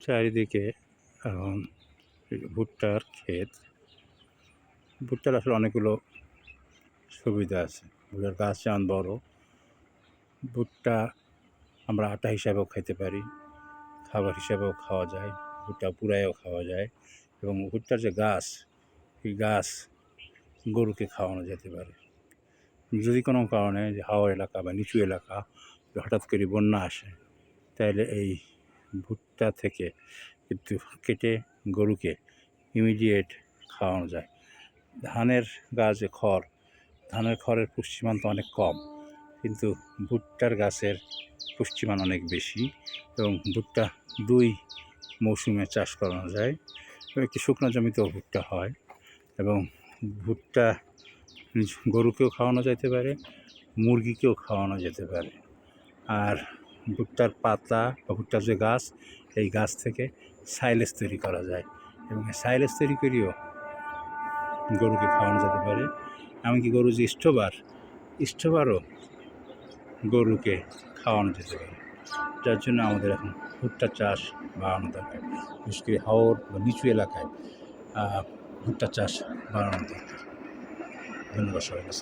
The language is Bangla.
চারিদিকে এখন ভুট্টার ক্ষেত। ভুট্টার আসলে অনেকগুলো সুবিধা আছে। ভুট্টার গাছ যেমন বড়, ভুট্টা আমরা আটা হিসাবেও খেতে পারি, খাবার হিসাবেও খাওয়া যায়, ভুট্টা পুড়াইও খাওয়া যায় এবং ভুট্টার যে গাছ, এই গাছ গরুকে খাওয়ানো যেতে পারে। যদি কোনো কারণে যে হাওয়া এলাকা বা নিচু এলাকা হঠাৎ করে বন্যা আসে, তাহলে এই ভুট্টা থেকে কিন্তু কেটে গরুকে ইমিডিয়েট খাওয়ানো যায়। ধানের গাছে খড়, ধানের খড়ের পুষ্টিমান তো অনেক কম, কিন্তু ভুট্টার গাছের পুষ্টিমান অনেক বেশি এবং ভুট্টা দুই মৌসুমে চাষ করানো যায়। এবং একটি শুকনো জমিতেও ভুট্টা হয় এবং ভুট্টা গরুকেও খাওয়ানো যেতে পারে, মুরগিকেও খাওয়ানো যেতে পারে। আর ভুট্টার পাতা বা ভুট্টার যে গাছ, এই গাছ থেকে সাইলেজ তৈরি করা যায়। এবং সাইলেজ তৈরি করেও গরুকে খাওয়ানো যেতে পারে। এমনকি গরু যে স্টোবার স্টোবারও গরুকে খাওয়ানো যেতে পারে। যার জন্য আমাদের এখন ভুট্টা চাষ বাড়ানো দরকার। বিশেষ করে হাওর বা নিচু এলাকায় ভুট্টা চাষ বাড়ানো দরকার। ধন্যবাদ সবাইকে।